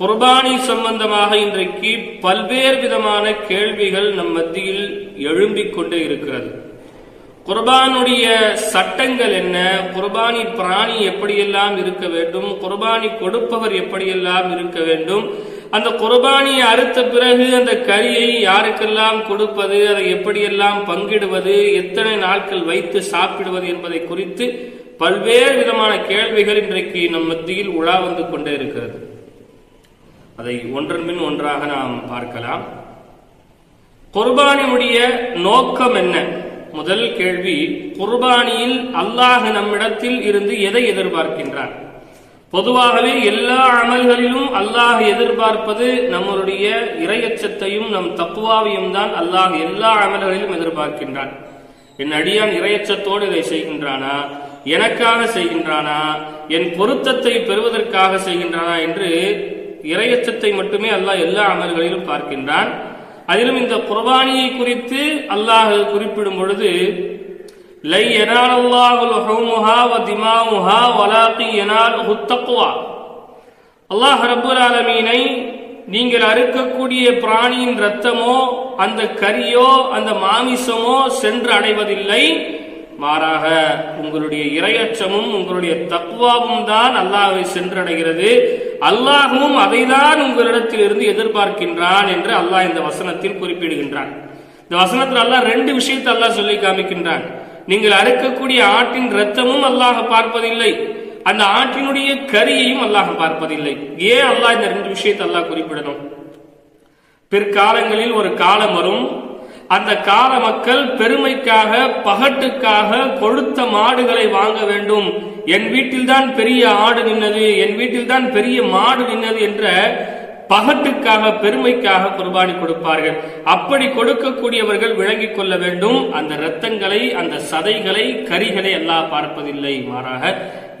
குர்பானி சம்பந்தமாக இன்றைக்கு பல்வேறு விதமான கேள்விகள் நம் மத்தியில் எழும்பிக் கொண்டே இருக்கிறது. குர்பானுடைய சட்டங்கள் என்ன? குர்பானி பிராணி எப்படியெல்லாம் இருக்க வேண்டும்? குர்பானி கொடுப்பவர் எப்படியெல்லாம் இருக்க வேண்டும்? அந்த குர்பானியை அறுத்த பிறகு அந்த கறியை யாருக்கெல்லாம் கொடுப்பது? அதை எப்படியெல்லாம் பங்கிடுவது? எத்தனை நாட்கள் வைத்து சாப்பிடுவது என்பதை குறித்து பல்வேறு விதமான கேள்விகள் இன்றைக்கு நம் மத்தியில் உலா வந்து கொண்டே இருக்கிறது. அதை ஒன்றன் பின் ஒன்றாக நாம் பார்க்கலாம். குர்பானியுடைய நோக்கம் என்ன? முதல் கேள்வி குர்பானியில் அல்லாஹ் நம்மிடத்தில் இருந்து எதை எதிர்பார்க்கின்றான்? பொதுவாகவே எல்லா அமல்களிலும் அல்லாஹ் எதிர்பார்ப்பது நம்மளுடைய இரையச்சத்தையும் நம் தப்புவாவையும் தான் அல்லாஹ் எல்லா அமல்களிலும் எதிர்பார்க்கின்றான். என் அடியான் இரையச்சத்தோடு இதை செய்கின்றானா? எனக்காக செய்கின்றானா? என் பொருத்தத்தை பெறுவதற்காக செய்கின்றானா? என்று இறையச்சத்தை மட்டுமே அல்லாஹ் எல்லா அமல்களிலும் பார்க்கின்றான். அதிலும் இந்த குர்பானியை குறித்து அல்லாஹ் குறிப்பிடும் பொழுது லை யனாலல்லாஹுல் ஹுமுஹா வ திமாமுஹா வலாகி யனாலுஹு தக்வா. அல்லாஹ் ரப்பல் ஆலமீனை நீங்கள் அறுக்கக்கூடிய பிராணியின் ரத்தமோ அந்த கரியோ அந்த மாமிசமோ சென்று அடைவதில்லை. மாறாக உங்களுடைய இரையச்சமும் உங்களுடைய தக்குவாவும் தான் அல்லாஹை சென்றடைகிறது. அல்லாஹும் அதைதான் உங்களிடத்தில் இருந்து எதிர்பார்க்கின்றான் என்று அல்லாஹ் இந்த வசனத்தில் குறிப்பிடுகின்றான். இந்த வசனத்தில் அல்லாஹ் ரெண்டு விஷயத்தை அல்லாஹ் சொல்லி காமிக்கின்றான். நீங்கள் அறுக்கக்கூடிய ஆட்டின் ரத்தமும் அல்லாஹ் பார்ப்பதில்லை. அந்த ஆட்டினுடைய கரியையும் அல்லாஹ் பார்ப்பதில்லை. ஏன் அல்லாஹ் இந்த ரெண்டு விஷயத்தை அல்லாஹ் குறிப்பிடணும்? பிற்காலங்களில் ஒரு காலம் வரும். அந்த கால மக்கள் பெருமைக்காக பகட்டுக்காக கொழுத்த மாடுகளை வாங்க வேண்டும். என் வீட்டில்தான் பெரிய ஆடு நின்னது என் வீட்டில்தான் பெரிய மாடு நின்னது என்ற பகட்டுக்காக பெருமைக்காக குர்பானி கொடுப்பார்கள். அப்படி கொடுக்கக்கூடியவர்கள் விளங்கிக் கொள்ள வேண்டும். அந்த இரத்தங்களை அந்த சதைகளை கரிகளை அல்லாஹ் பார்ப்பதில்லை மாறாக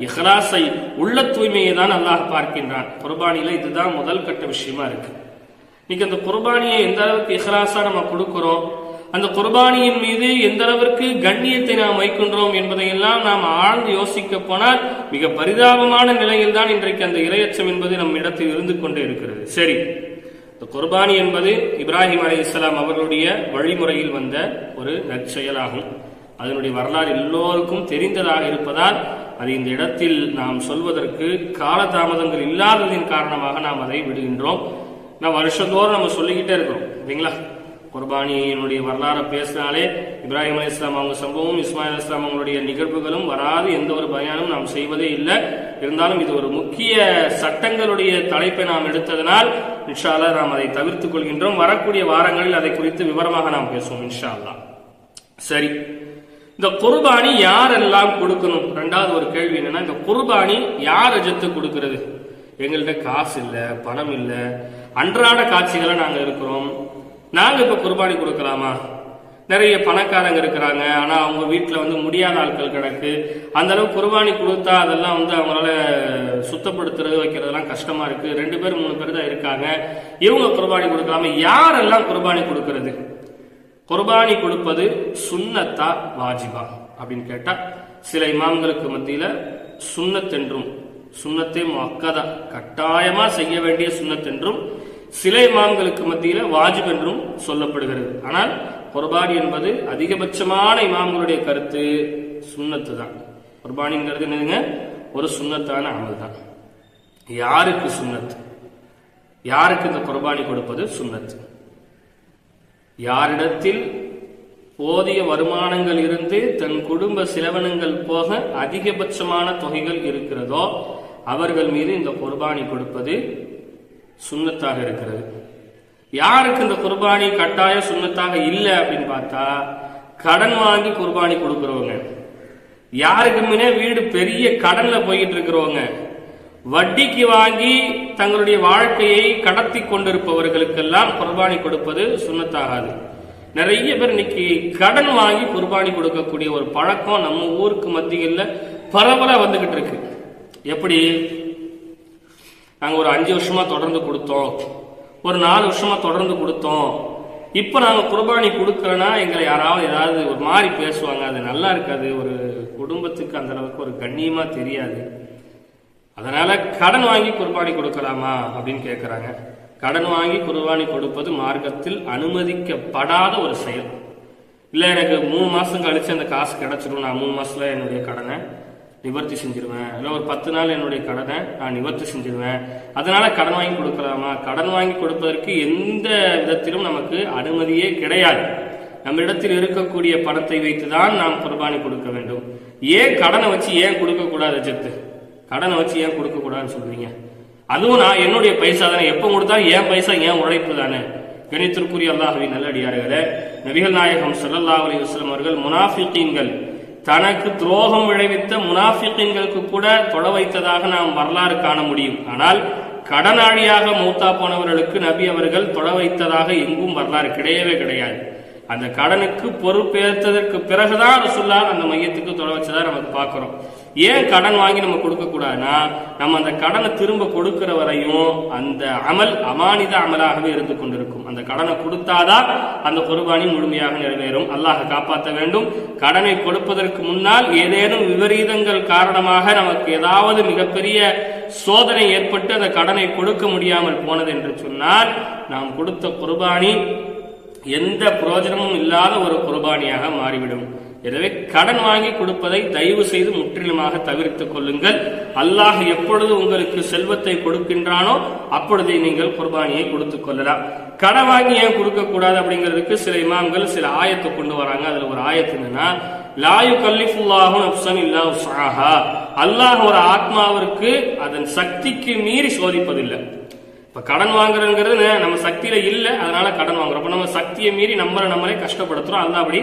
இஹ்லாசை உள்ள தூய்மையை தான் அல்லாஹ் பார்க்கின்றான். குர்பானியில இதுதான் முதல் கட்ட விஷயமா இருக்கு. இன்னைக்கு அந்த குர்பானியை எந்த அளவுக்கு இஹ்லாசா நம்ம கொடுக்கிறோம்? அந்த குர்பானியின் மீது எந்த அளவிற்கு கண்ணியத்தை நாம் வைக்கின்றோம் என்பதையெல்லாம் நாம் ஆழ்ந்து யோசிக்க போனால் மிக பரிதாபமான நிலையில் தான் இன்றைக்கு அந்த இரையச்சம் என்பது நம் இடத்தில் இருந்து கொண்டே இருக்கிறது. சரி. இந்த குர்பானி என்பது இப்ராஹிம் அலி இஸ்லாம் அவர்களுடைய வழிமுறையில் வந்த ஒரு நற்செயலாகும். அதனுடைய வரலாறு எல்லோருக்கும் தெரிந்ததாக இருப்பதால் அது இந்த இடத்தில் நாம் சொல்வதற்கு காலதாமதங்கள் இல்லாததின் காரணமாக நாம் அதை விடுகின்றோம். நான் வருஷத்தோறும் நம்ம சொல்லிக்கிட்டே இருக்கிறோம். இல்லைங்களா குர்பானியினுடைய வரலாறை பேசினாலே இப்ராஹிம் அலி இஸ்லாம் அவங்க சம்பவம் இஸ்மாயில் இஸ்லாம் அவங்களுடைய நிகழ்வுகளும் வராது எந்த ஒரு பயானும் நாம் செய்வதே இல்லை. இருந்தாலும் இது ஒரு முக்கிய சட்டங்களுடைய தலைப்பை நாம் எடுத்ததனால் இன்ஷால்லா நாம் அதை தவிர்த்துக் கொள்கின்றோம். வரக்கூடிய வாரங்களில் அதை குறித்து விவரமாக நாம் பேசுவோம் இன்ஷா சரி. இந்த குர்பானி யாரெல்லாம் கொடுக்கணும்? ரெண்டாவது ஒரு கேள்வி என்னன்னா இந்த குர்பானி யார் அஜத்து கொடுக்கிறது? எங்கள்கிட்ட காசு இல்லை பணம் இல்லை. அன்றாட காட்சிகளை நாங்கள் இருக்கிறோம். நாங்கள் இப்போ குர்பானி கொடுக்கலாமா? நிறைய பணக்காரங்க இருக்கிறாங்க. ஆனால் அவங்க வீட்டில் வந்து முடியாத ஆட்கள் கிடக்கு. அந்த குர்பானி கொடுத்தா அதெல்லாம் வந்து அவங்களால சுத்தப்படுத்துறது வைக்கிறதெல்லாம் கஷ்டமா இருக்கு. ரெண்டு பேர் மூணு பேர் தான் இருக்காங்க. இவங்க குர்பானி கொடுக்கலாமா யாரெல்லாம் குர்பானி கொடுக்கறது? குர்பானி கொடுப்பது சுண்ணத்தா வாஜிபா அப்படின்னு கேட்டா சில இமாம்களுக்கு மத்தியில சுன்னத் என்றும் சுண்ணத்தை மக்கதா கட்டாயமா செய்ய வேண்டிய சுன்னத் என்றும் சில இமாம்களுக்கு மத்தியில வாஜிப் என்றும் சொல்லப்படுகிறது. ஆனால் குர்பானி என்பது அதிகபட்சமான இமாம்களுடைய கருத்து சுண்ணத்து தான் குர்பானிங்கிறது என்னதுங்க? ஒரு சுன்னத்தான அமல் தான் யாருக்கு சுன்னத் யாருக்கு இந்த குர்பானி கொடுப்பது சுன்னத் யாரிடத்தில் போதிய வருமானங்கள் இருந்து தன் குடும்ப செலவனங்கள் போக அதிகபட்சமான தொகைகள் இருக்கிறதோ அவர்கள் மீது இந்த குர்பானி கொடுப்பது சுண்ணத்தாக இருக்கிறது. யாருக்கு இந்த குர்பானி கட்டாய சுண்ணத்தாக இல்லை அப்படின்னு பார்த்தா கடன் வாங்கி குர்பானி கொடுக்குறவங்க. யாருக்கு முன்னே வீடு பெரிய கடன்ல போயிட்டு இருக்கிறவங்க. வட்டிக்கு வாங்கி தங்களுடைய வாழ்க்கையை கடத்தி கொண்டிருப்பவர்களுக்கெல்லாம் குர்பானி கொடுப்பது சுண்ணத்தாகாது. நிறைய பேர் இன்னைக்கு கடன் வாங்கி குர்பானி கொடுக்கக்கூடிய ஒரு பழக்கம் நம்ம ஊருக்கு மத்தியில் பரவலாக வந்துகிட்டு இருக்கு. எப்படி? நாங்கள் ஒரு அஞ்சு வருஷமாக தொடர்ந்து கொடுத்தோம். ஒரு நாலு வருஷமாக தொடர்ந்து கொடுத்தோம். இப்போ நாங்கள் குர்பானி கொடுக்குறோன்னா எங்களை யாராவது ஏதாவது ஒரு மாதிரி பேசுவாங்க. அது நல்லா இருக்காது. ஒரு குடும்பத்துக்கு அந்த அளவுக்கு ஒரு கண்ணியமாக தெரியாது. அதனால் கடன் வாங்கி குர்பானி கொடுக்கலாமா அப்படின்னு கேட்குறாங்க கடன் வாங்கி குர்பானி கொடுப்பது மார்க்கத்தில் அனுமதிக்கப்படாத ஒரு செயல். இல்லை எனக்கு மூணு மாதம் கழித்து அந்த காசு கிடச்சிடும். நான் மூணு மாதத்தில் என்னுடைய கடனை நிவர்த்தி செஞ்சிருவேன். இல்லை ஒரு பத்து நாள் என்னுடைய கடனை நான் நிவர்த்தி செஞ்சிருவேன். அதனால கடன் வாங்கி கொடுக்கலாமா? கடன் வாங்கி கொடுப்பதற்கு எந்த விதத்திலும் நமக்கு அனுமதியே கிடையாது. நம்மிடத்தில் இருக்கக்கூடிய பணத்தை வைத்துதான் நாம் குர்பானி கொடுக்க வேண்டும். ஏன் கடனை வச்சு ஏன் கொடுக்க கூடாது ஜத்து கடனை வச்சு ஏன் கொடுக்க கூடாதுன்னு சொல்றீங்க? அதுவும் நான் என்னுடைய பைசா தானே. எப்போ கொடுத்தா ஏன் பைசா ஏன் உழைப்பு தானே. கணித்திற்குரிய அல்லாஹவி நல்லடியார்களே நபிகள் நாயகம் சல்லல்லா அலி வஸ்லம் அவர்கள் முனாஃபிகீன்கள் தனக்கு துரோகம் விளைவித்த முனாஃபிக்கின்களுக்கு கூட தொட வைத்ததாக நாம் வரலாறு காண முடியும். ஆனால் கடனாளியாக மூத்தா போனவர்களுக்கு நபி அவர்கள் தொட வைத்ததாக எங்கும் வரலாறு கிடையவே கிடையாது. அந்த கடனுக்கு பொறுப்பேற்றதற்கு பிறகுதான் ரசுல்லா அந்த மையத்துக்கு தொட வச்சதா நமக்கு பார்க்கிறோம். ஏன் கடன் வாங்கி நம்ம கொடுக்க கூடாதுன்னா நம்ம அந்த கடனை திரும்ப கொடுக்கிற வரையும் அந்த அமல் அமானித அமலாகவே இருந்து கொண்டிருக்கும். அந்த கடனை கொடுத்தாதான் அந்த குர்பானி முழுமையாக நிறைவேறும். அல்லாஹ் காப்பாற்ற வேண்டும். கடனை கொடுப்பதற்கு முன்னால் ஏதேனும் விபரீதங்கள் காரணமாக நமக்கு ஏதாவது மிகப்பெரிய சோதனை ஏற்பட்டு அந்த கடனை கொடுக்க முடியாமல் போனது என்று சொன்னால் நாம் கொடுத்த குர்பானி எந்த பிரயோஜனமும் இல்லாத ஒரு குர்பானியாக மாறிவிடும். எனவே கடன் வாங்கி கொடுப்பதை தயவு செய்து முற்றிலுமாக தவிர்த்துக் கொள்ளுங்கள். அல்லாஹ் எப்பொழுது உங்களுக்கு செல்வத்தை கொடுக்கின்றானோ அப்பொழுதே நீங்கள் குர்பானியை கொடுத்துக் கொள்ளலாம். கடன் வாங்கி ஏன் கொடுக்க கூடாது அப்படிங்கிறதுக்கு சில இமாம்கள் சில ஆயத்தை கொண்டு வராங்க. அதுல ஒரு ஆயத்து என்னன்னா லாயு கல்லிஃபுல்லாஹு நப்சன் இல்லா உஸ்ஆஹா. அல்லாஹ் ஒரு ஆத்மாவிற்கு அதன் சக்திக்கு மீறி சோதிப்பதில்லை. இப்ப கடன் வாங்குறோங்கிறது நம்ம சக்தியில இல்ல அதனால கடன் வாங்குறோம். நம்ம சக்தியை மீறி நம்மளை நம்மளே கஷ்டப்படுத்துறோம். அல்லாஹ் அப்படி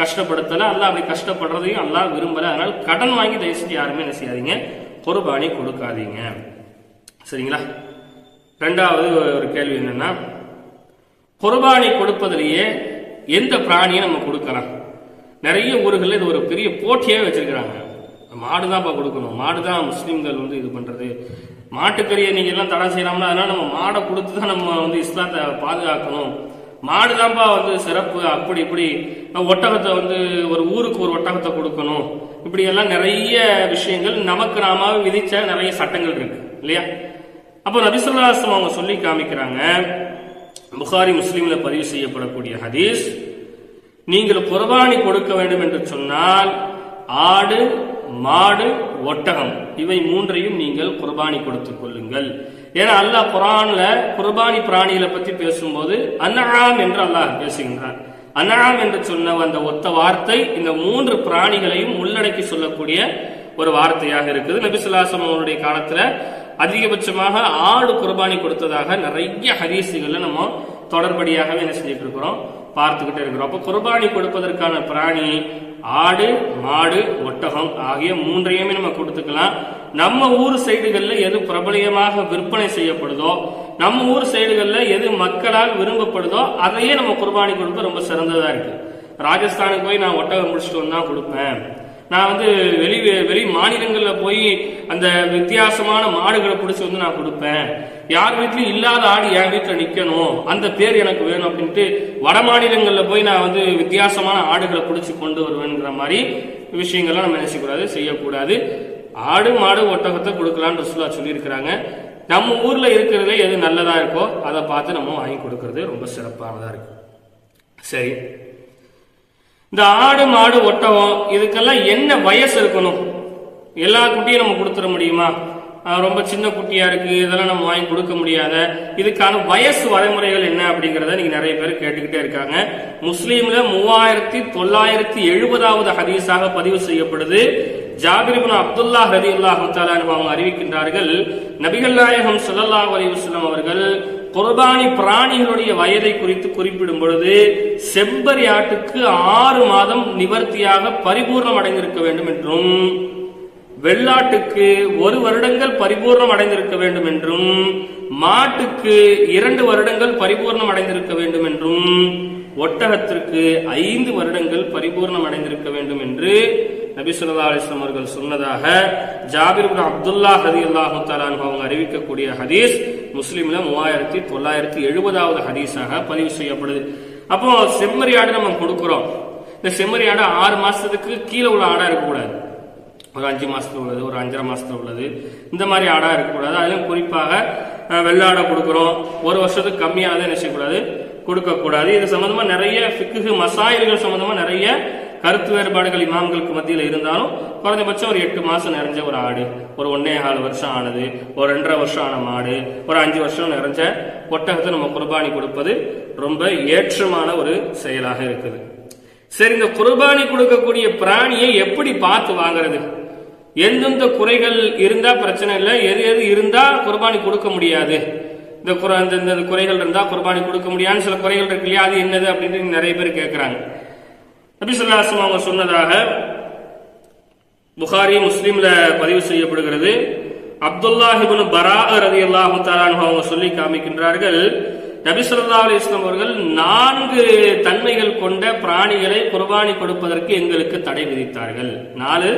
கஷ்டப்படுத்தல அல்லாஹ் அப்படி கஷ்டப்படுறதையும் அல்லாஹ் விரும்பல. அதனால கடன் வாங்கி தயவு செஞ்சு யாருமே என்ன செய்யாதீங்க குர்பானி கொடுக்காதீங்க. சரிங்களா? ரெண்டாவது ஒரு கேள்வி என்னன்னா குர்பானி கொடுப்பதிலேயே எந்த பிராணியை நம்ம கொடுக்கலாம்? நிறைய ஊர்களில் இது ஒரு பெரிய போட்டியாக வச்சிருக்கிறாங்க. மாடு தான்ப்பா கொடுக்கணும். மாடு தான் முஸ்லீம்கள் வந்து இது பண்றது. மாட்டுக்கறியை நீங்க எல்லாம் தடை செய்யலாம்னா அதனால நம்ம மாடை கொடுத்து தான் நம்ம வந்து இஸ்லாத்தை பாதுகாக்கணும். மாடு தான்ப்பா வந்து சிறப்பு. அப்படி இப்படி. ஒட்டகத்தை வந்து ஒரு ஊருக்கு ஒரு ஒட்டகத்தை கொடுக்கணும். இப்படி எல்லாம் நிறைய விஷயங்கள் நமக்கு நாம விதிச்ச நிறைய சட்டங்கள் இருக்கு. இல்லையா? அப்போ நபிசுல்லாசம் அவங்க சொல்லி காமிக்கிறாங்க. புகாரி முஸ்லீம்ல பதிவு செய்யப்படக்கூடிய ஹதீஸ் நீங்கள் குர்பானி கொடுக்க வேண்டும் என்று சொன்னால் ஆடு மாடு ஒட்டகம். இவை மூன்றையும் நீங்கள் குர்பானி கொடுத்துக் கொள்ளுங்கள். ஏன்னா அல்லாஹ் குரான்ல குர்பானி பிராணிகளை பத்தி பேசும்போது அன்னழாம் என்று அல்லாஹ் பேசுகின்றார் அன்னழாம் என்று சொன்ன அந்த ஒத்த வார்த்தை இந்த மூன்று பிராணிகளையும் உள்ளடக்கி சொல்லக்கூடிய ஒரு வார்த்தையாக இருக்குது. நபிசுல்லாசம் அவருடைய காலத்துல அதிகபட்சமாக ஆடு குர்பானி கொடுத்ததாக நிறைய ஹரிசுகளை நம்ம தொடர்படியாகவே என்ன செஞ்சுட்டு இருக்கிறோம் பார்த்துக்கிட்டே இருக்கிறோம். அப்போ குர்பானி கொடுப்பதற்கான பிராணி ஆடு மாடு ஒட்டகம் ஆகிய மூன்றையுமே நம்ம கொடுத்துக்கலாம். நம்ம ஊர் சைடுகளில் எது பிரபலியமாக விற்பனை செய்யப்படுதோ நம்ம ஊர் சைடுகளில் எது மக்களால் விரும்பப்படுதோ அதையே நம்ம குர்பானி கொடுக்க ரொம்ப சிறந்ததாக இருக்கு. ராஜஸ்தானுக்கு போய் நான் ஒட்டகம் முடிச்சுட்டு வந்தா கொடுப்பேன். நான் வந்து வெளி வெளி மாநிலங்களில் போய் அந்த வித்தியாசமான மாடுகளை பிடிச்சி வந்து நான் கொடுப்பேன். யார் வீட்லையும் இல்லாத ஆடு என் வீட்டில் நிற்கணும் அந்த பேர் எனக்கு வேணும் அப்படின்ட்டு வட மாநிலங்களில் போய் நான் வந்து வித்தியாசமான ஆடுகளை பிடிச்சி கொண்டு வருவேங்கிற மாதிரி விஷயங்கள்லாம் நம்ம நினைச்சக்கூடாது செய்யக்கூடாது. ஆடு மாடு ஒட்டகத்தை கொடுக்கலான்னு ரசூலா சொல்லியிருக்கிறாங்க. நம்ம ஊரில் இருக்கிறதுல எது நல்லதாக இருக்கோ அதை பார்த்து நம்ம வாங்கி கொடுக்கறது ரொம்ப சிறப்பானதாக இருக்கு சரி. இந்த ஆடு மாடு ஒட்டகம் இதுக்கெல்லாம் என்ன வயசு இருக்கணும்? எல்லா குட்டியும் நம்ம கொடுத்துட முடியுமா? ரொம்ப சின்ன குட்டியா இருக்கு இதெல்லாம் நம்ம வாங்கி கொடுக்க முடியாத. இதுக்கான வயசு வரைமுறைகள் என்ன அப்படிங்கறத நீங்க நிறைய பேர் கேட்டுக்கிட்டே இருக்காங்க. முஸ்லீம்ல மூவாயிரத்தி தொள்ளாயிரத்தி எழுபதாவது ஹதீஸாக பதிவு செய்யப்படுது. ஜாபிரிபின் அப்துல்லா ஹதி அல்லாஹ் அவங்க அறிவிக்கின்றார்கள் நபிகள் நாயகம் சுல்லா அலைஹி அவர்கள் குர்பானி பிராணிகளுடைய வயதை குறித்து குறிப்பிடும் பொழுது செம்பரி ஆட்டுக்கு ஆறு மாதம் நிவர்த்தியாக பரிபூர்ணம் அடைந்திருக்க வேண்டும் என்றும் வெள்ளாட்டுக்கு ஒரு வருடங்கள் பரிபூர்ணம் அடைந்திருக்க வேண்டும் என்றும் மாட்டுக்கு இரண்டு வருடங்கள் பரிபூர்ணம் அடைந்திருக்க வேண்டும் என்றும் ஒட்டகத்திற்கு ஐந்து வருடங்கள் பரிபூர்ணம் அடைந்திருக்க வேண்டும் என்று நபி சொல்லா அலிஸ்லாம் அவர்கள் சொன்னதாக ஜாபிர் அப்துல்லா ஹதி அல்லாஹு அவங்க அறிவிக்கக்கூடிய ஹதீஸ் முஸ்லீம்ல மூவாயிரத்தி தொள்ளாயிரத்தி எழுபதாவது ஹதீஸாக பதிவு செய்யப்படுது. அப்போ செம்மறி ஆடு நம்ம கொடுக்கிறோம். இந்த செம்மறி ஆடு ஆறு மாசத்துக்கு கீழே உள்ள ஆடா இருக்கக்கூடாது. ஒரு அஞ்சு மாசத்துல உள்ளது ஒரு அஞ்சரை மாசத்துல உள்ளது. இந்த மாதிரி ஆடா இருக்கக்கூடாது. அதிலும் குறிப்பாக வெள்ளாடை கொடுக்குறோம். ஒரு வருஷத்துக்கு கம்மியாக தான் நினைச்சக்கூடாது. கொடுக்கக்கூடாது. இது சம்பந்தமா நிறைய ஃபிக்கு மசாயில்கள் சம்பந்தமா நிறைய கருத்து வேறுபாடுகள் இமாம்களுக்கு மத்தியில் இருந்தாலும் குறைஞ்சபட்சம் ஒரு எட்டு மாசம் நிறைஞ்ச ஒரு ஆடு ஒரு ஒன்னே ஆறு வருஷம் ஆனது ஒரு ரெண்டரை வருஷம் ஆன மாடு ஒரு அஞ்சு வருஷம் நிறைஞ்ச ஒட்டகத்தை நம்ம குர்பானி கொடுப்பது ரொம்ப ஏற்றமான ஒரு செயலாக இருக்குது. சரி இந்த குர்பானி கொடுக்கக்கூடிய பிராணியை எப்படி பார்த்து வாங்குறது? எந்தெந்த குறைகள் இருந்தா பிரச்சனை இல்லை. எது எது இருந்தா குர்பானி கொடுக்க முடியாது. இந்த குறை இந்த இந்த குறைகள் இருந்தா குர்பானி கொடுக்க முடியாதுன்னு சில குறைகள் இருக்கு இல்லையா? அது என்னது அப்படின்னு நிறைய பேர் கேட்குறாங்க நபிசுல்லாசம் அவங்க சொன்னதாக புகாரி முஸ்லீம்ல பதிவு செய்யப்படுகிறது. அப்துல்லாஹிபுல் பரா ரதி அல்லாஹு அவங்க சொல்லி காமிக்கின்றார்கள். நபி அலி இஸ்லாம் அவர்கள் நான்கு தன்மைகள் கொண்ட பிராணிகளை குர்பானி கொடுப்பதற்கு எங்களுக்கு தடை விதித்தார்கள். நாலு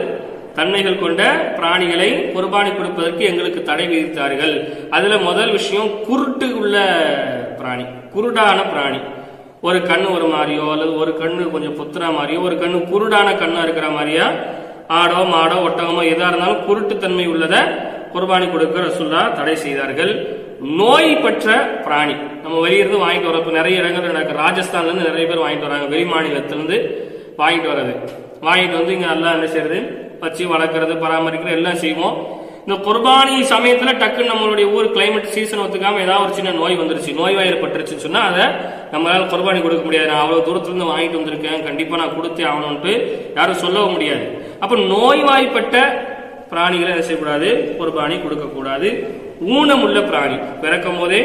தன்மைகள் கொண்ட பிராணிகளை குர்பானி கொடுப்பதற்கு எங்களுக்கு தடை விதித்தார்கள். அதுல முதல் விஷயம் குருட்டு உள்ள பிராணி குருடான பிராணி. ஒரு கண்ணு ஒரு மாதிரியோ அல்லது ஒரு கண்ணு கொஞ்சம் புத்துற மாதிரியோ ஒரு கண்ணு குருடான கண்ணா இருக்கிற மாதிரியா ஆடோ மாடோ ஒட்டகமோ எதா இருந்தாலும் குருட்டுத்தன்மை உள்ளதை குர்பானி கொடுக்க ரசுல்லா தடை செய்தார்கள். நோய் பெற்ற பிராணி. நம்ம வெளியிருந்து வாங்கிட்டு வரோம் நிறைய இடங்கள் நடக்கு ராஜஸ்தான்ல இருந்து நிறைய பேர் வாங்கிட்டு வராங்க. வெளி மாநிலத்திலிருந்து வாங்கிட்டு வர்றது. வாங்கிட்டு வந்து இங்க நல்லா என்ன செய்யறது வச்சு வளர்க்குறது பராமரிக்கிறது எல்லாம் செய்வோம். இந்த குர்பானி சமயத்தில் டக்குன்னு நம்மளுடைய ஊர் கிளைமேட் சீசன் ஒத்துக்காமல் ஏதாவது ஒரு சின்ன நோய் வந்துருச்சு. நோய் வாயிற்பட்டுருச்சுன்னு சொன்னால் அதை நம்மளால் குர்பானி கொடுக்க முடியாது. நான் அவ்வளோ தூரத்துலேருந்து வாங்கிட்டு வந்திருக்கேன். கண்டிப்பாக நான் கொடுத்தே ஆகணும்ட்டு யாரும் சொல்லவும் முடியாது. அப்போ நோய்வாய்ப்பட்ட பிராணிகளை என்ன செய்யக்கூடாது? குர்பானி கொடுக்கக்கூடாது. ஊனம் உள்ள பிராணி. பிறக்கும் போதே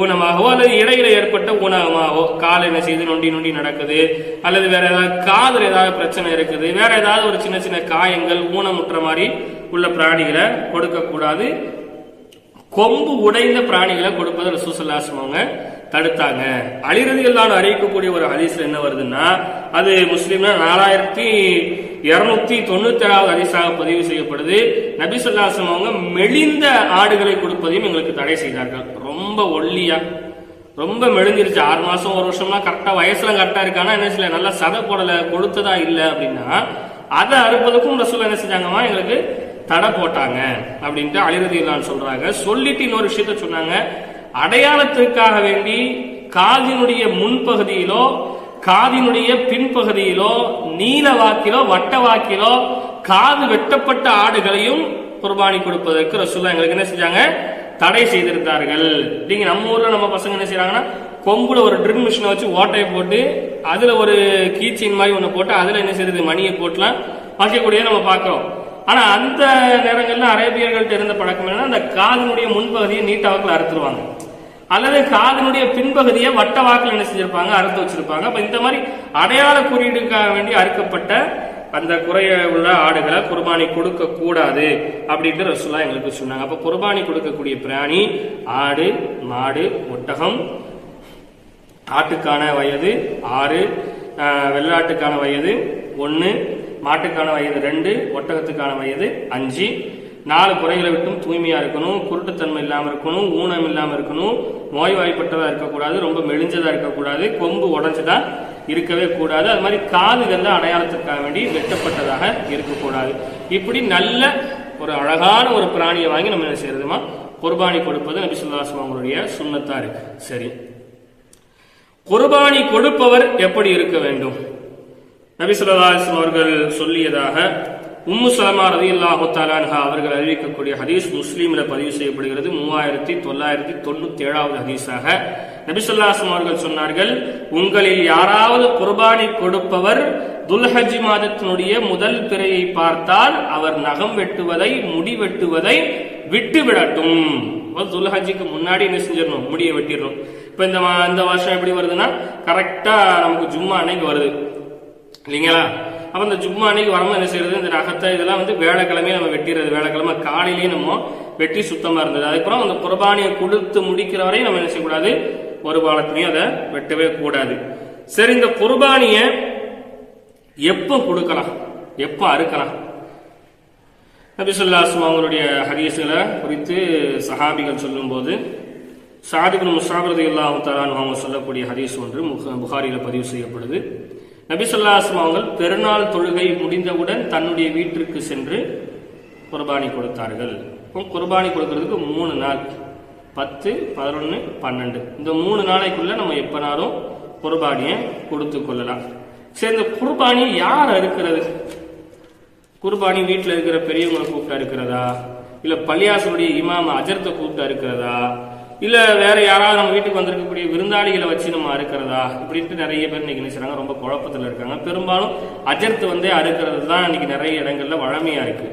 ஊனமாகவோ அல்லது இடையில ஏற்பட்ட ஊனமாகவோ கால் என்ன செய்து நொண்டி நொண்டி நடக்குது. அல்லது வேற ஏதாவது காதில் ஏதாவது பிரச்சனை இருக்குது. வேற ஏதாவது ஒரு சின்ன சின்ன காயங்கள் ஊனமுற்ற மாதிரி உள்ள பிராணிகளை கொடுக்கக்கூடாது. கொம்பு உடைந்த பிராணிகளை கொடுப்பது ரசூசல்லாசம் அவங்க தடுத்தாங்க. அலிரதியல்லான அறிவிக்கக்கூடிய ஒரு ஹதீஸ்ல என்ன வருதுன்னா அது முஸ்லீம்னா நாலாயிரத்தி இருநூத்தி தொண்ணூத்தி ஏழாவது பதிவு செய்யப்படுது. நபி சொல்லாசம் அவங்க மெலிந்த ஆடுகளை கொடுப்பதையும் எங்களுக்கு தடை செய்தார்கள். ரொம்ப ஒல்லியா ரொம்ப மெழுந்திருச்சு ஆறு மாசம் ஒரு வருஷம்லாம் கரெக்டா வயசுல கரெக்டா இருக்கானா என்ன செய்யல? நல்லா சதை போடல கொடுத்ததா இல்ல அப்படின்னா அதை அறுப்பதுக்கும் ரசூல் என்ன செஞ்சாங்கம்மா? எங்களுக்கு தடை போட்டாங்க அப்படின்ட்டு அழிரதியிலான்னு சொல்றாங்க. சொல்லிட்டு இன்னொரு விஷயத்த சொன்னாங்க. அடையாளத்திற்காக வேண்டி காதினுடைய முன்பகுதியிலோ காதினுடைய பின்பகுதியிலோ நீல வாக்கிலோ வட்ட வாக்கிலோ காது வெட்டப்பட்ட ஆடுகளையும் குர்பானி கொடுப்பதற்கு ரசூல்லா எங்களுக்கு என்ன செஞ்சாங்க? தடை செய்திருந்தார்கள். நீங்க நம்ம ஊர்ல நம்ம பசங்க என்ன செய்யறாங்கன்னா கொம்புல ஒரு ட்ரில் மிஷினை வச்சு ஓட்டையை போட்டு அதுல ஒரு கீச்சின் மாதிரி ஒண்ணு போட்டு அதுல என்ன செய்யறது மணியை போட்டுலாம் வைக்கக்கூடிய நம்ம பார்க்கிறோம். ஆனா அந்த நேரங்கள்ல அரேபியர்கள்ட்ட இருந்த பழக்கம் என்னன்னா அந்த காதினுடைய முன்பகுதியை நீட்டாவுக்குள்ள அறுத்துருவாங்க. அல்லது காதினுடைய பின்பகுதியை வட்ட வாக்கில் என்ன செஞ்சிருப்பாங்க? அறுத்து வச்சிருப்பாங்க. அப்ப இந்த மாதிரி அடையாள குறியீடுக்காக வேண்டி அறுக்கப்பட்ட அந்த குறைய உள்ள ஆடுகளை குர்பானி கொடுக்க கூடாது அப்படின்ட்டு ரசுல்லா எங்களுக்கு சொன்னாங்க. அப்ப குர்பானி கொடுக்கக்கூடிய பிராணி ஆடு மாடு ஒட்டகம் ஆட்டுக்கான வயது ஆறு வெள்ளாட்டுக்கான வயது ஒன்று மாட்டுக்கான வயது ரெண்டு ஒட்டகத்துக்கான வயது அஞ்சு நாலு குறைகளை விட்டும் தூய்மையா இருக்கணும் குருட்டுத்தன்மை இல்லாம இருக்கணும் ஊனம் இல்லாம இருக்கணும் நோய்வாய்ப்பட்டதா இருக்கக்கூடாது ரொம்ப மெலிஞ்சதா இருக்கக்கூடாது கொம்பு உடஞ்சதா இருக்கவே கூடாது. அது மாதிரி காதுகள்ல அடையாளத்திற்காக வேண்டி வெட்டப்பட்டதாக இருக்கக்கூடாது. இப்படி நல்ல ஒரு அழகான ஒரு பிராணியை வாங்கி நம்ம என்ன செய்யறதுமா குர்பானி கொடுப்பது நபி சொல்லாசம் அவங்களுடைய சுண்ணத்தா இருக்கு. சரி. குர்பானி கொடுப்பவர் எப்படி இருக்க வேண்டும்? நபி ஸல்லல்லாஹு அவர்கள் சொல்லியதாக உம்மு சலமா ரதியல்லாஹு தஆலாஹா அவர்கள் அறிவிக்கக்கூடிய ஹதீஸ் முஸ்லீமில் பதிவு செய்யப்படுகிறது. மூவாயிரத்தி தொள்ளாயிரத்தி தொண்ணூத்தி ஏழாவது ஹதீஸாக நபிசுல்லாசம் அவர்கள் சொன்னார்கள் உங்களில் யாராவது குர்பானி கொடுப்பவர் துல்ஹஜ் மாதத்தினுடைய முதல் பிறையை பார்த்தால் அவர் நகம் வெட்டுவதை முடி வெட்டுவதை விட்டு விடட்டும் துல்ஹஜிக்கு முன்னாடி என்ன செஞ்சிடணும்? முடியை வெட்டிடணும். இப்ப இந்த இந்த வருஷம் எப்படி வருதுன்னா கரெக்டா நமக்கு ஜும்மா அன்னைக்கு வருது. இல்லைங்களா? அப்போ இந்த ஜும்மா அன்னைக்கு வரமா என்ன செய்யறது? இந்த நகத்தை இதெல்லாம் வந்து வேலைக்கிழமையே நம்ம வெட்டிடுறது வேலைக்கிழமை காலையிலேயே நம்ம வெட்டி சுத்தமா இருந்தது. அதுக்கப்புறம் அந்த குர்பானியை கொடுத்து முடிக்கிற வரையும் நம்ம என்ன செய்யக்கூடாது? ஒரு காலத்திலையும் அதை வெட்டவே கூடாது. சரி இந்த குர்பானிய எப்போ கொடுக்கலாம்? எப்போ அறுக்கலாம்? நபிசுல்லாஸ்லாம் அவங்களுடைய ஹதீஸ்களை குறித்து சஹாபிகள் சொல்லும்போது சாதிபின் முஷாபிரதி இல்லாமல் தலான் அவங்க சொல்லக்கூடிய ஹதீஸ் ஒன்று முக- பதிவு செய்யப்படுது. நபிசுல்லாஸ்லாம் அவர்கள் பெருநாள் தொழுகை முடிந்தவுடன் தன்னுடைய வீட்டிற்கு சென்று குர்பானி கொடுத்தார்கள். இப்போ குர்பானி கொடுக்கறதுக்கு மூணு நாள். பத்து பதினொன்று பன்னெண்டு. இந்த மூணு நாளைக்குள்ள நம்ம எப்பனாலும் குர்பானியை கொடுத்து கொள்ளலாம். சரி இந்த குர்பானி யார் அறுக்கிறது? குர்பானி வீட்டில் இருக்கிற பெரியவங்களை கூப்பிட்டா இருக்கிறதா இல்லை பள்ளியாசனுடைய இமாம அஜர்த்தை கூப்பிட்டா இருக்கிறதா இல்லை வேற யாராவது நம்ம வீட்டுக்கு வந்திருக்கக்கூடிய விருந்தாளிகளை வச்சு நம்ம அறுக்கிறதா? இப்படின்ட்டு நிறைய பேர் இன்னைக்கு நினைச்சாங்க ரொம்ப குழப்பத்தில் இருக்காங்க. பெரும்பாலும் அஜர்த்து வந்து அறுக்கிறது தான் இன்னைக்கு நிறைய இடங்கள்ல வழமையா இருக்கு.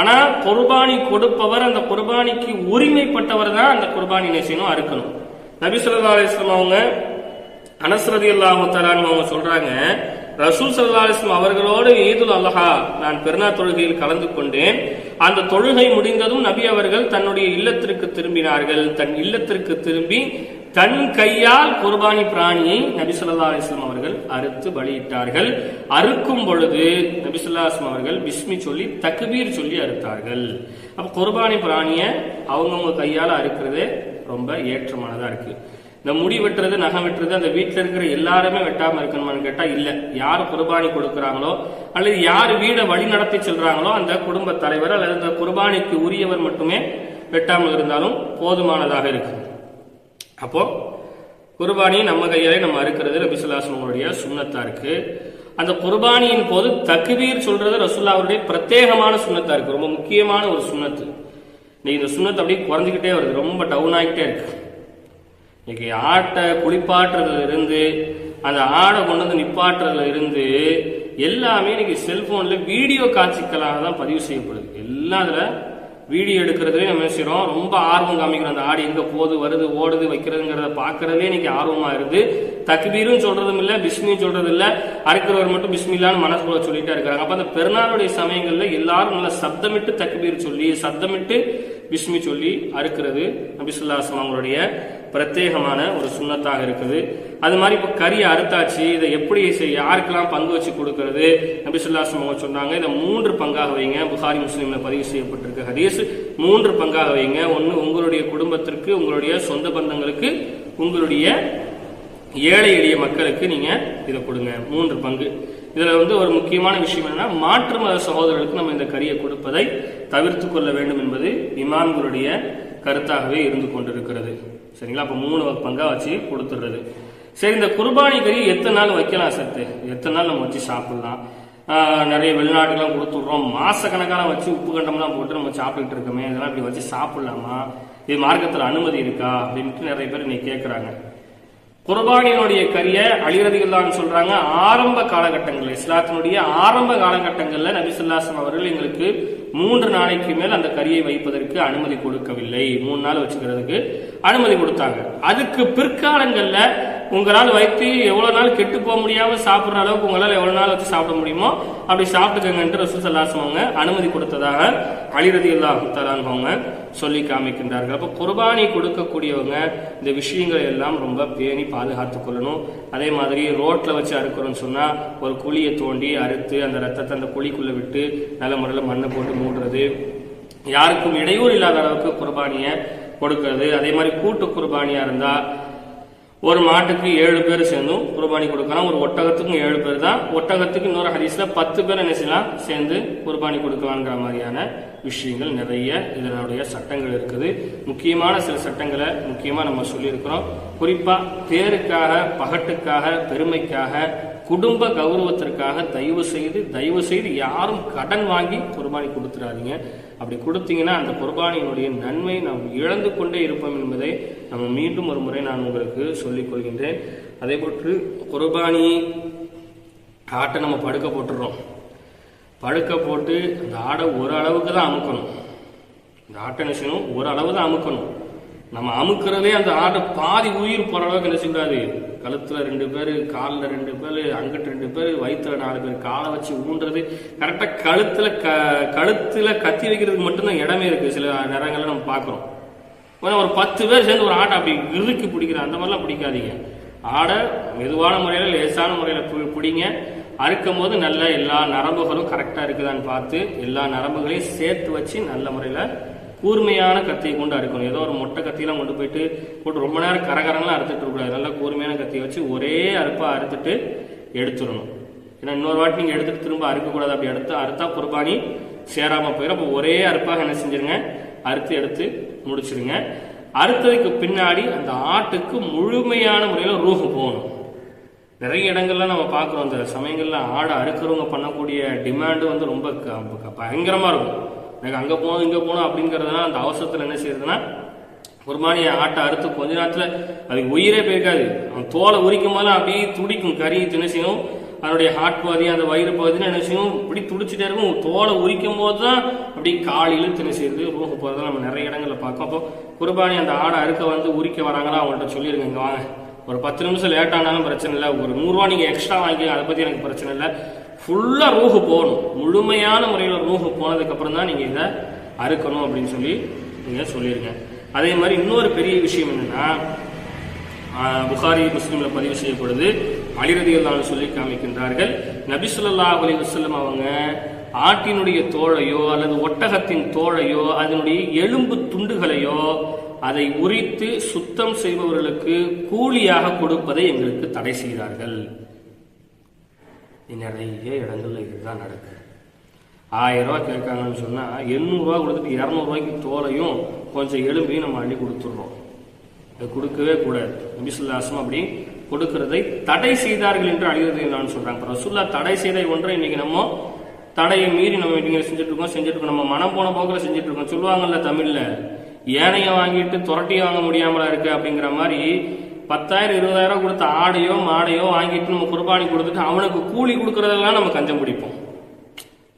ஆனா குர்பானி கொடுப்பவர் அந்த குர்பானிக்கு உரிமைப்பட்டவர் தான் அந்த குர்பானி என்ன அறுக்கணும். நபி சொல்லா அலிஸ்லாம் அவங்க அனஸ்ரதி அல்லாஹு அவங்க சொல்றாங்க ரசூல் சல்லா அலிஸ்லாம் அவர்களோடு ஈதுல் அல்லஹா நான் பெருநா தொழுகையில் கலந்து கொண்டேன். அந்த தொழுகை முடிந்ததும் நபி அவர்கள் தன்னுடைய இல்லத்திற்கு திரும்பினார்கள். தன் இல்லத்திற்கு திரும்பி தன் கையால் குர்பானி பிராணியை நபி சொல்லா அலிஸ்லாம் அவர்கள் அறுத்து பலியிட்டார்கள். அறுக்கும் பொழுது நபி சொல்லா அலிஸ்லாம் அவர்கள் பிஸ்மி சொல்லி தக்பீர் சொல்லி அறுத்தார்கள். அப்ப குர்பானி பிராணியை அவங்கவுங்க கையால் அறுக்கிறதே ரொம்ப ஏற்றமானதா இருக்கு. இந்த முடி வெட்டுறது நகம் வெட்டுறது அந்த வீட்டில் இருக்கிற எல்லாருமே வெட்டாம இருக்கணுமான்னு கேட்டா இல்ல. யார் குர்பானி கொடுக்கறாங்களோ அல்லது யார் வீடை வழி நடத்தி செல்றாங்களோ அந்த குடும்ப தலைவர் அல்லது அந்த குர்பானிக்கு உரியவர் மட்டுமே வெட்டாமல் இருந்தாலும் போதுமானதாக இருக்கு. அப்போ குர்பானி நம்ம கையாலே நம்ம அறுக்கிறது ரபிசுல்லாசனுடைய சுண்ணத்தா இருக்கு. அந்த குர்பானியின் போது தக்பீர் சொல்றது ரசுல்லாவுடைய பிரத்யேகமான சுண்ணத்தா இருக்கு. ரொம்ப முக்கியமான ஒரு சுண்ணத்து. இன்னைக்கு இந்த சுண்ணத்து அப்படியே குறைஞ்சிக்கிட்டே வருது. ரொம்ப டவுன் ஆகிட்டே இருக்கு. இன்னைக்கு ஆட்டை குளிப்பாட்டுறதுல இருந்து அந்த ஆடை கொண்டு வந்து நிப்பாட்டுறதுல இருந்து எல்லாமே இன்னைக்கு செல்போன்ல வீடியோ காட்சிகளாக தான் பதிவு செய்யப்படுது. எல்லாம் அதுல வீடியோ எடுக்கிறதுலே நம்ம என்ன ரொம்ப ஆர்வம் காமிக்கிறோம் அந்த ஆடு எங்க போகுது வருது ஓடுது வைக்கிறதுங்கிறத பாக்குறதே இன்னைக்கு ஆர்வமா இருந்து தக்பீரும் சொல்றதும் இல்ல பிஸ்மியும் சொல்றது இல்ல அறுக்கிறவர் மட்டும் பிஸ்மில்லான்னு மனசுக்குள்ள சொல்லிட்டே இருக்கிறாங்க. அப்ப அந்த பெருநாளுடைய சமயங்கள்ல எல்லாரும் நல்லா சப்தமிட்டு தக்பீர் சொல்லி சப்தமிட்டு பிஸ்மி சொல்லி அறுக்கிறது நபிசுல்லாஸ்லாம் அவங்களுடைய பிரத்யேகமான ஒரு சுண்ணத்தாக இருக்குது. அது மாதிரி இப்போ கறி அறுத்தாச்சு இதை எப்படி செய்ய யாருக்கெல்லாம் பங்கு வச்சு கொடுக்கறது? நபிசுல்லாஸ்லாம் அவங்க சொன்னாங்க இதை மூன்று பங்காக வைங்க. புகாரி முஸ்லீம்ல பதிவு செய்யப்பட்டிருக்கு ஹதீஸ். மூன்று பங்காக வைங்க. ஒன்று உங்களுடைய குடும்பத்திற்கு உங்களுடைய சொந்த பந்தங்களுக்கு உங்களுடைய ஏழை எளிய மக்களுக்கு நீங்க இதை கொடுங்க. மூன்று பங்கு. இதுல வந்து ஒரு முக்கியமான விஷயம் என்னன்னா மாற்று மத சகோதரர்களுக்கு நம்ம இந்த கரியை கொடுப்பதை தவிர்த்து கொள்ள வேண்டும் என்பது இமாம்களுடைய கருத்தாகவே இருந்து கொண்டிருக்கிறது. சரிங்களா? அப்போ மூணு பங்காக வச்சு கொடுத்துடுறது. சரி இந்த குர்பானி கறி எத்தனை நாள் வைக்கலாம் சத்து? எத்தனை நாள் நம்ம வச்சு சாப்பிடலாம்? நிறைய வெளிநாட்டுக்கெல்லாம் கொடுத்துட்றோம். மாசக்கணக்கான வச்சு உப்பு கண்டம்லாம் போட்டு நம்ம சாப்பிட்டுட்டு இருக்கோமே. இதெல்லாம் இப்படி வச்சு சாப்பிடலாமா? இது மார்க்கத்தில் அனுமதி இருக்கா? அப்படின்ட்டு நிறைய பேர் இன்னைக்கு கேட்குறாங்க குர்பானியினுடைய கரியை அழிரதிகள்லாம் சொல்றாங்க. ஆரம்ப காலகட்டங்கள் இஸ்லாத்தினுடைய ஆரம்ப காலகட்டங்களில் நபிசுல்லாசம் அவர்கள் எங்களுக்கு மூன்று நாளைக்கு மேல் அந்த கறியை வைப்பதற்கு அனுமதி கொடுக்கவில்லை. மூணு நாள் வச்சுக்கிறதுக்கு அனுமதி கொடுத்தாங்க. அதுக்கு பிற்காலங்களில் உங்களால் வைத்து எவ்வளோ நாள் கெட்டு போக முடியாமல் சாப்பிட்ற அளவுக்கு உங்களால் எவ்வளோ நாள் வச்சு சாப்பிட முடியுமோ அப்படி சாப்பிட்டுக்கங்கன்ட்டு ரசூல் சல்லாசம் அவங்க அனுமதி கொடுத்ததாக அழிரதி அல்லாஹ் அவங்க சொல்லி காமிக்கின்றார்கள். அப்போ குர்பானி கொடுக்கக்கூடியவங்க இந்த விஷயங்களை எல்லாம் ரொம்ப பேணி பாதுகாத்து கொள்ளணும். அதே மாதிரி ரோட்டில் வச்சு அறுக்கிறோன்னு சொன்னால் ஒரு குழியை தோண்டி அறுத்து அந்த ரத்தத்தை அந்த குழிக்குள்ளே விட்டு நல்ல முறையில் மண்ணை போட்டு மூடுறது. யாருக்கும் இடையூறு இல்லாத அளவுக்கு குர்பானியை கொடுக்கறது. அதே மாதிரி கூட்டு குர்பானியாக இருந்தால் ஒரு மாட்டுக்கு ஏழு பேர் சேர்ந்தும் குர்பானி கொடுக்கலாம் ஒரு ஒட்டகத்துக்கும் ஏழு பேர் தான். ஒட்டகத்துக்கு இன்னொரு ஹதீஸில் பத்து பேர் என்ன செய்யலாம்? சேர்ந்து குர்பானி கொடுக்கலாங்கிற மாதிரியான விஷயங்கள் நிறைய இதனுடைய சட்டங்கள் இருக்குது. முக்கியமான சில சட்டங்களை முக்கியமாக நம்ம சொல்லியிருக்கிறோம். குறிப்பா பேருக்காக பகட்டுக்காக பெருமைக்காக குடும்ப கௌரவத்திற்காக தயவு செய்து தயவு செய்து யாரும் கடன் வாங்கி குர்பானி கொடுத்துடாதீங்க அப்படி கொடுத்தீங்கன்னா அந்த குர்பானியினுடைய நன்மை நாம் இழந்து கொண்டே இருப்போம் என்பதை நம்ம மீண்டும் ஒரு முறை நான் உங்களுக்கு சொல்லிக் கொள்கின்றேன். அதே போன்று குர்பானி ஆட்டை நம்ம படுக்க போட்டுடுறோம் படுக்க போட்டு அந்த ஆடை ஒரு அளவுக்கு தான் அமுக்கணும். இந்த ஆட்டை நிச்சயம் ஒரு அளவு தான் அமுக்கணும். நம்ம அமுக்கிறதே அந்த ஆட்டை பாதி உயிர் போற அளவுக்கு என்ன கழுத்தில் கழுத்துல ரெண்டு பேர் காலில் ரெண்டு பேர் அங்கிட்டு ரெண்டு பேர் வயிற்றுல நாலு பேர் காலை வச்சு ஊன்றது கரெக்டா கழுத்துல க கழுத்துல கத்தி வைக்கிறதுக்கு மட்டும்தான் இடமே இருக்கு. சில நேரங்களில் நம்ம பார்க்குறோம். ஆனா ஒரு பத்து பேர் சேர்ந்து ஒரு ஆட்டை அப்படி இறுக்கி பிடிக்கிற அந்த மாதிரிலாம் பிடிக்காதீங்க. ஆடை மெதுவான முறையில் லேசான முறையில் பிடிங்க. அறுக்கும் போது நல்ல எல்லா நரம்புகளும் கரெக்டாக இருக்குதான்னு பார்த்து எல்லா நரம்புகளையும் சேர்த்து வச்சு நல்ல முறையில் கூர்மையான கத்தியை கொண்டு அறுக்கணும். ஏதோ ஒரு மொட்டை கத்தியெல்லாம் கொண்டு போயிட்டு போட்டு ரொம்ப நேரம் கரகரங்களாம் அறுத்துட்டு இருக்கக்கூடாது. நல்லா கூர்மையான கத்தியை வச்சு ஒரே அறுப்பாக அறுத்துட்டு எடுத்துடணும். ஏன்னா இன்னொரு வாட்டி நீங்கள் எடுத்துட்டு திரும்ப அறுக்கக்கூடாது. அப்படி எடுத்து அறுத்தா குர்பானி சேராமல் போயிடும் அப்போ ஒரே அறுப்பாக என்ன செஞ்சிருங்க? அறுத்து எடுத்து முடிச்சிருங்க. அறுத்ததுக்கு பின்னாடி அந்த ஆட்டுக்கு முழுமையான முறையில் ரூஹு போகணும். நிறைய இடங்கள்ல நம்ம பார்க்குறோம். இந்த சமயங்களில் ஆடை அறுக்கிறவங்க பண்ணக்கூடிய டிமாண்டு வந்து ரொம்ப க- இருக்கும். எனக்கு அங்கே போகணும் இங்கே போகணும் அப்படிங்கிறதுனா அந்த அவசரத்தில் என்ன செய்யறதுன்னா குர்பானி ஆட்டை அறுத்து கொஞ்ச நேரத்தில் அதுக்கு உயிரே போயிருக்காது. அவன் தோலை உரிக்கும் போது அப்படியே துடிக்கும். கறி என்ன செய்யும்? அதனுடைய ஹார்ட் பாதி அந்த வயிறு பாதின்னு என்ன செய்யும்? இப்படி துடிச்சிட்டே இருக்கும். தோலை உரிக்கும் போது தான் அப்படி காலையில் தின செய்யுது? ரூஹு போகிறத நம்ம நிறைய இடங்களில் பார்க்கோம். அப்போ குர்பானி அந்த ஆடை அறுக்க வந்து உரிக்க வராங்களா? அவங்கள்ட்ட சொல்லிருங்க இங்கே வாங்க. ஒரு பத்து நிமிஷம் லேட் ஆனாலும் பிரச்சனை இல்லை. ஒரு நூறுரூவா நீங்கள் எக்ஸ்ட்ரா வாங்கி அதை பற்றி எனக்கு பிரச்சனை இல்லை. ஃபுல்லாக ரூஹு போகணும். முழுமையான முறையில் ரூஹு போனதுக்கப்புறம் தான் நீங்கள் இதை அறுக்கணும் அப்படின்னு சொல்லி நீங்கள் சொல்லியிருங்க. அதே மாதிரி இன்னொரு பெரிய விஷயம் என்னன்னா புகாரி முஸ்லீமில் பதிவு செய்யப்படுது. அலிரதியல்லான்னு சொல்லி காமிக்கின்றார்கள். நபிசுல்லா அலி அலைஹி அவங்க ஆட்டினுடைய தோழையோ அல்லது ஒட்டகத்தின் தோழையோ அதனுடைய எலும்பு துண்டுகளையோ அதை உரித்து சுத்தம் செய்பவர்களுக்கு கூலியாக கொடுப்பதை எங்களுக்கு தடை செய்தார்கள். நிறைய இடங்களில் இதுதான் நடக்குது ஆயிரரூவா கேட்காங்கன்னு சொன்னால் எண்ணூறுரூவா கொடுத்துட்டு இரநூறுவாய்க்கு தோலையும் கொஞ்சம் எலும்பையும் நம்ம அள்ளி கொடுத்துட்றோம். அது கொடுக்கவே கூடாது. நபிசுல்லாசம் அப்படி கொடுக்கறதை தடை செய்தார்கள் என்று அழிவது நான் சொல்கிறாங்க ரசுல்லா தடை செய்தை ஒன்றை இன்னைக்கு நம்ம தடையை மீறி நம்ம இங்கே செஞ்சுட்டு இருக்கோம் செஞ்சுட்டு இருக்கோம். நம்ம மனம் போன போக்கில் செஞ்சுட்டு இருக்கோம். சொல்லுவாங்கல்ல தமிழில் ஏனைய வாங்கிட்டு துரட்டி வாங்க முடியாமலா இருக்கு அப்படிங்கிற மாதிரி பத்தாயிரம் இருபதாயிரம் கொடுத்த ஆடையோ மாடையோ வாங்கிட்டு நம்ம குர்பானி கொடுத்துட்டு அவனுக்கு கூலி கொடுக்கறதெல்லாம் நம்ம கஞ்சம் பிடிப்போம்.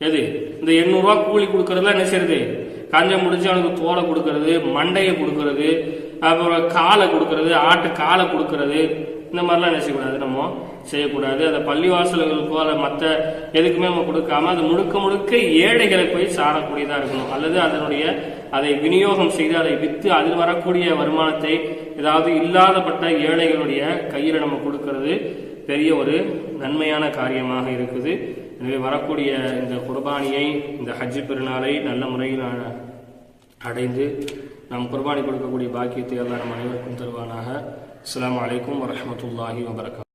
எது? இந்த 800 கூலி கொடுக்கறதுலாம் என்ன செய்யறது கஞ்சம் முடிச்சு அவனுக்கு தோலை கொடுக்கறது மண்டையை கொடுக்கறது அப்புறம் காலை கொடுக்கறது ஆட்டு காலை கொடுக்கறது இந்த மாதிரிலாம் என்ன செய்யக்கூடாது நம்ம? செய்யக்கூடாது. அதை பள்ளிவாசல்களுக்கோ அல்ல மற்ற எதுக்குமே நம்ம கொடுக்காம அது முழுக்க முழுக்க ஏழைகளை போய் சாரக்கூடியதாக இருக்கணும். அல்லது அதனுடைய அதை விநியோகம் செய்து அதை விற்று அதில் வரக்கூடிய வருமானத்தை ஏதாவது இல்லாதப்பட்ட ஏழைகளுடைய கையில் நம்ம கொடுக்கறது பெரிய ஒரு நன்மையான காரியமாக இருக்குது. எனவே வரக்கூடிய இந்த குர்பானியை இந்த ஹஜ் பெருநாளை நல்ல முறையில் அடைந்து நாம் குர்பானி கொடுக்கக்கூடிய பாக்கியத்தை எல்லாம் நம் அனைவருக்கும் தருவானாக. அஸ்லாம் வலைக்கம் வரமத்துல்லாஹி வபரகாத்துஹு